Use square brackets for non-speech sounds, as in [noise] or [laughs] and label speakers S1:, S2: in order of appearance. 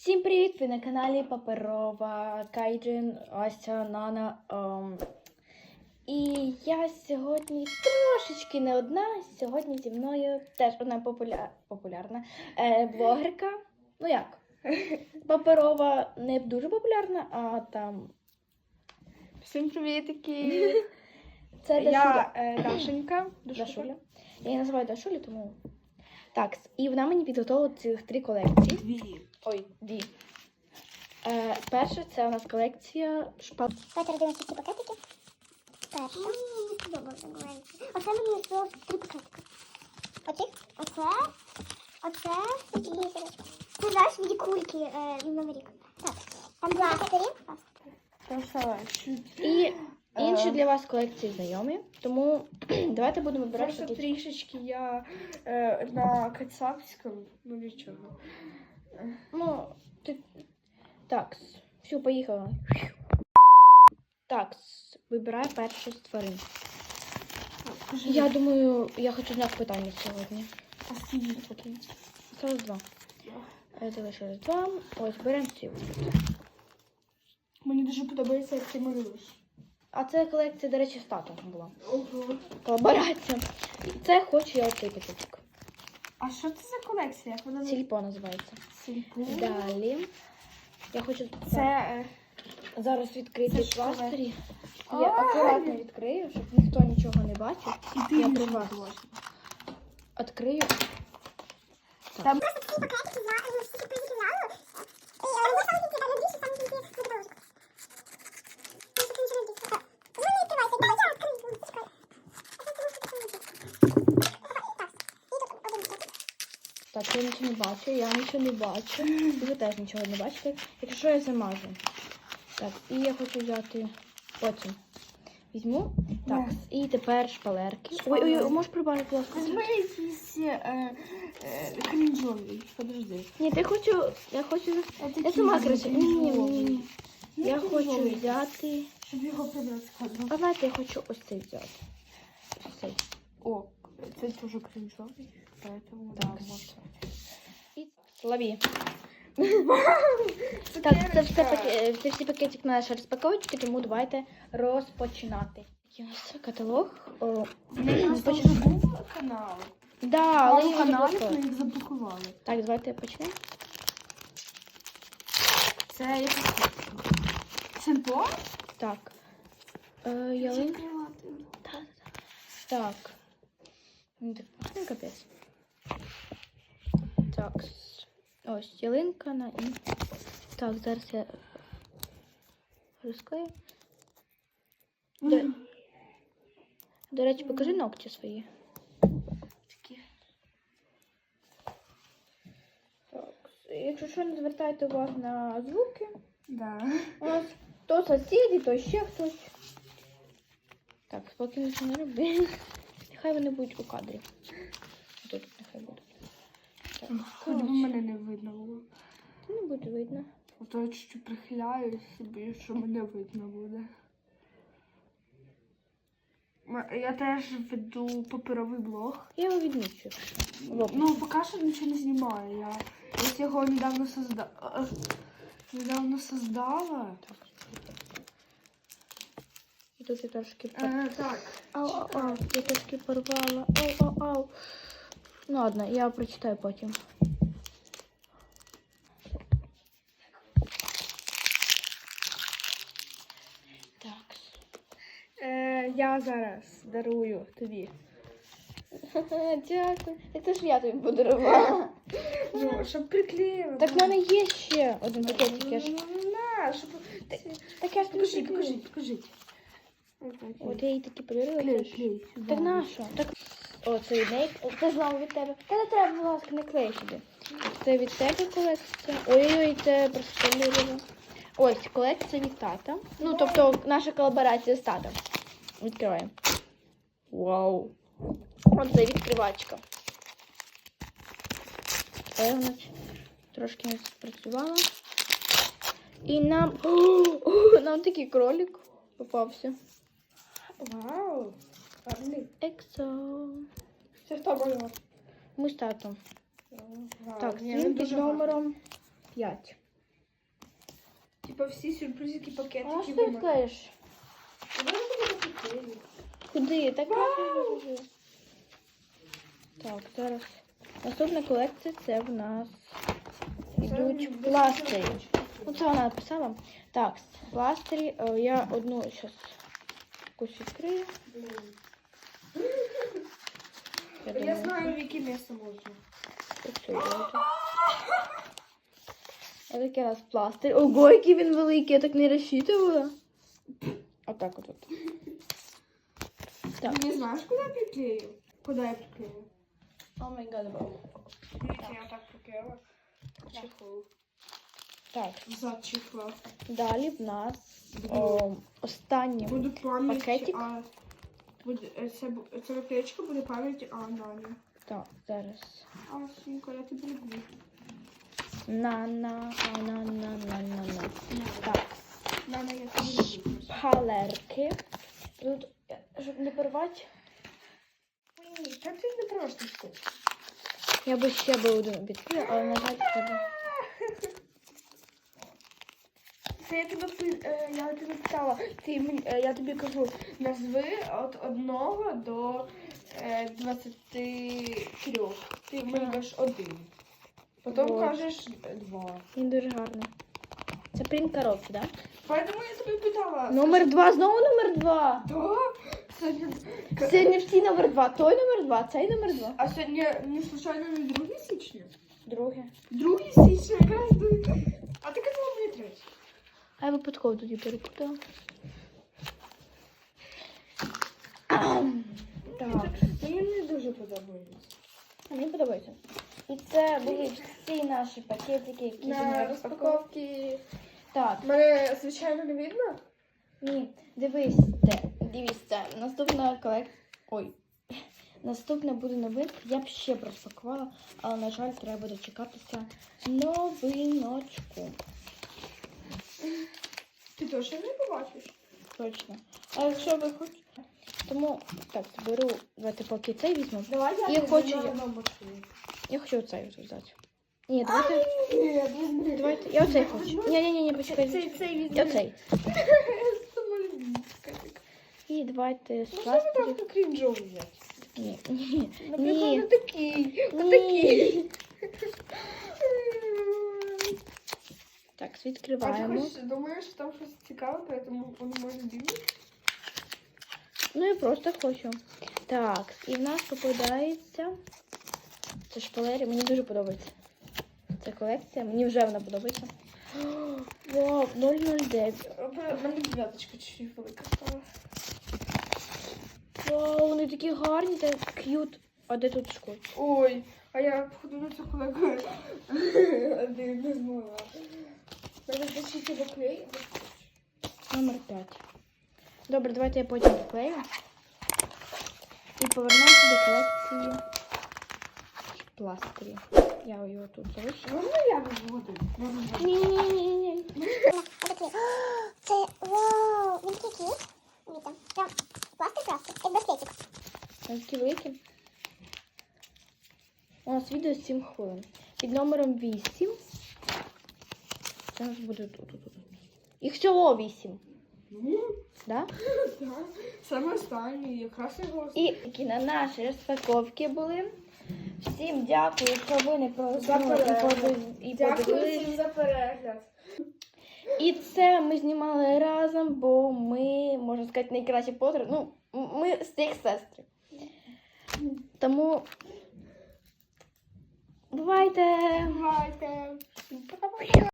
S1: Всім привіт! Ви на каналі Паперова Кайджин, Ася, Нана. ем, І я сьогодні трошечки не одна. Сьогодні зі мною теж одна популя... популярна е, блогерка. Ну як? [laughs] Паперова не дуже популярна, а там.
S2: Всім привітки! [laughs]
S1: Це Дашуля.
S2: Я е, Дашенька. [clears throat]
S1: Дашуля. Я її називаю Дашулю, тому. Так, і вона мені підготувала цих три колекції.
S2: Дві.
S1: Ой, дві. Е, перша це у нас колекція шпал.
S3: Давайте роздивимося ці пакетики. Перше. Мені сподобався маленький. Оце мені сподобалось три пакетики. Оці, оце, оце і це знаєш від кульки е, Новий рік. Так, там
S2: чуть.
S1: І інші
S2: Е.
S1: для вас колекції знайомі. Тому [clears throat] давайте будемо вибирати.
S2: Просто трішечки я е, на кацапському, ну нічого.
S1: Ну, ти... так, все, поїхали. Так, вибираю першу з тварин. Я думаю, я хочу знак питання сьогодні.
S2: А скільки такі?
S1: Це два. Е, Залишилось два. Ось беремо ці.
S2: Мені дуже подобається, як ти малюєш.
S1: А це колекція, до речі, з татом була.
S2: Ого.
S1: Колаборація. Це хочу я оцей пакетик.
S2: А що це за колекція? Як вона
S1: Сільпо називається.
S2: Сільпу?
S1: Далі. Я хочу
S2: Це е,
S1: зараз відкрити
S2: Це
S1: пластирі. Я акуратно відкрию, щоб ніхто нічого не бачив.
S2: і ти
S1: Я при вас. Відкрию.
S2: Там
S3: Просто я ну, всі там більше, там тільки. Там таке нічого не більше. Ну не відкривайся, дай я відкрию. Чекай. А це тому що таке не більше. Так, і тут один пакетик.
S1: Так, я нічого не бачу, я нічого не бачу. І ви теж нічого не бачите. Якщо я замажу. Так, і я хочу взяти потім. Візьму. Так, і тепер шпалерки. Ой, ой, ой, можеш прибавити, будь ласка?
S2: Якийсь е, е. Подожди.
S1: Ні, ти хочу. Я хочу. Я сама коротше. Ні, ні, ні, ні. Я хочу взяти.
S2: Щоб його прибрати з кадру.
S1: А знаєте, я хочу ось цей взяти. Ось цей.
S2: О, це теж крінжовий. Поэтому
S1: Так.
S2: да, можна.
S1: І лови. [laughs] Так, це все паке- це всі пакетик наші розпаковочки, тому давайте розпочинати. Який у нас каталог. О, [clears throat]
S2: Просто
S1: почнемо.
S2: вже був канал.
S1: Да, але
S2: Пару
S1: їх
S2: каналів
S1: заблокували.
S2: їх заблокували.
S1: Так, давайте почнемо.
S2: Це якось Симпо?
S1: Так. Е, ялин... Так. Ну, так, ну, капець. Так. Ось ялинка на і. Так, зараз я розклею. До, до речі, покажи ногті свої.
S2: Такі.
S1: Так. Якщо що, не звертайте увагу на звуки.
S2: Да.
S1: У нас то сусіди, то ще хтось. Так, нічого не роби. Нехай вони будуть у кадрі. Тут нехай будуть. Так,
S2: Хоч би мене не видно було.
S1: не буде видно.
S2: Ото я чуть-чуть прихиляюсь, боюсь, що мене видно буде. Я теж веду паперовий блог.
S1: Я його відмічу.
S2: Ну, поки що нічого не знімаю. Я, я його недавно создала. Недавно создала.
S1: І тут я трошки.
S2: Е, так.
S1: Ау, ау, ау, я трошки порвала. Ау, ау, ау. Ну ладно, я прочитаю потім. Так.
S2: Е, я зараз дарую тобі. [laughs]
S1: Дякую. Так це ж я тобі подарувала. [laughs]
S2: Ну, щоб приклеїла.
S1: Так в мене є ще один пакетик. Я ж...
S2: Ну, на, щоб...
S1: Так я ж тобі приклею.
S2: покажи, покажи.
S1: От я їй такі подарила. Так на що? Так. О, це від неї. Це знову від тебе. Та не треба, будь ласка, не клей сюди. Це від тебе колекція. Ой-ой-ой, це просто лірово. Ось колекція від тата. Ну, тобто наша колаборація з татом. Відкриваємо. Вау. Оце відкривачка. Це вона трошки не спрацювала. І нам. О, [gasps] нам такий кролик попався.
S2: Вау. Гарний.
S1: Ексо.
S2: Це хто малював?
S1: Ми з татом.
S2: Вау.
S1: Так,
S2: Ні, він
S1: він під
S2: дуже
S1: номером 5.
S2: типа всі сюрпризики,
S1: А
S2: пакетики.
S1: що ти
S2: вимагаю.
S1: відклеїш?
S2: Давай я тобі приклею.
S1: Куди? Так класно дуже. Так, зараз. Наступна колекція це в нас йдуть пластирі. Ну, це вона написала. Так, пластирі. е, Я одну зараз якусь відкрию. Я
S2: Я знаю, в яке місце можна.
S1: отак. Отакий у нас пластир. Ого, який він великий, я так не розчитувала. Отак от. от. Так.
S2: Не знаешь, куда я приклею? Куда я приклею?
S1: О май гад.
S2: Видите, я так приклеила. Чехол.
S1: Так,
S2: Зад
S1: далі в нас о, останні.
S2: Буду пам'ять,
S1: Пакетик?
S2: а... Буде, е, це, бу- наклеєчка буде пам'ять а Нані.
S1: Так, зараз.
S2: А, Сінька, я тебе люблю.
S1: На на а, на на на на на. Так,
S2: Нана, я тебе люблю.
S1: палерки. Тут, е, щоб не порвати,
S2: Ні, так ти не просто
S1: я би ще би один відкрила, але на жаль треба.
S2: Це я тебе е, я тебе питала. Ти е, я тобі кажу, назви від одного до е, 23. Ти мені кажеш один. Потім
S1: Вот.
S2: кажеш е, два.
S1: Він дуже гарний. Це принт коробки, так?
S2: Поэтому я тебе питала.
S1: Да? Номер два, знову номер два.
S2: Да? Сьогодні...
S1: Сьогодні всі номер два. Той номер два, цей номер два.
S2: А сьогодні не случайно не 2 січня?
S1: Друге.
S2: 2 січня якраз. А ти казала.
S1: А я випадково тоді перепутала. Так.
S2: Мені не дуже подобається.
S1: Мені подобається. І це були всі наші пакетики, які
S2: На
S1: ми розпаковували.
S2: розпаковці...
S1: Так,
S2: Мене, звичайно, не видно?
S1: ні, дивись, те, дивіться, наступна колекція. Ой. Наступне буде новинка. Я б ще б розпакувала, але, на жаль, треба дочекатися новиночку.
S2: Ти точно не побачиш?
S1: Точно. А якщо ви хочете. Тому так, беру, давайте поки цей візьму.
S2: Давай
S1: Я
S2: тобі
S1: хочу я. Я хочу оцей от взяти. Ні, давайте.
S2: Ні,
S1: Давайте. Я оцей хочу. Ні, ні, ні, ні, почекай.
S2: Цей, цей візьми.
S1: Я оцей. [laughs] І давайте
S2: Ну,
S1: з
S2: ви
S1: пластирів.
S2: так крінжові взяти?
S1: Ні, ні.
S2: Наприклад, такий, такий.
S1: Так,
S2: А ти
S1: відкриваємо.
S2: думаєш, що там щось цікаве, тому воно може бігти?
S1: Ну я просто хочу. Так, і в нас попадається. Це шпалери, мені дуже подобається. Ця колекція, мені вже вона подобається. [gasps] Вау, 009.
S2: У мене дев'яточка чуть-чуть велика стала.
S1: Вау, вони такі гарні, та к'ют. А де тут шкода?
S2: Ой, а я походу на цю колегу [laughs] один не змогла. Треба почити доклей.
S1: Номер 5. Добре, давайте я потім поклею. І повернемося до колекції пластирів. Я його тут залишу.
S2: Можна я я.
S1: Ні-ні-ні-ні.
S3: Це вау, він такий кіт. Віта. Прям пластик просто, як браслетик.
S1: Такі великі. У нас відео 7 хвилин. Під номером 8. У нас буде тут. Їх всього 8.
S2: Ну,
S1: Да? [laughs]
S2: Саме останній, якраз його.
S1: І які на наші розпаковки були. Всім дякую, що ви не
S2: За
S1: і,
S2: перегляд. Дякую
S1: подивились.
S2: всім за перегляд.
S1: І це ми знімали разом, бо ми, можна сказати, найкращі подруги. Ну, м- ми з тих сестри. Тому бувайте!
S2: Бувайте.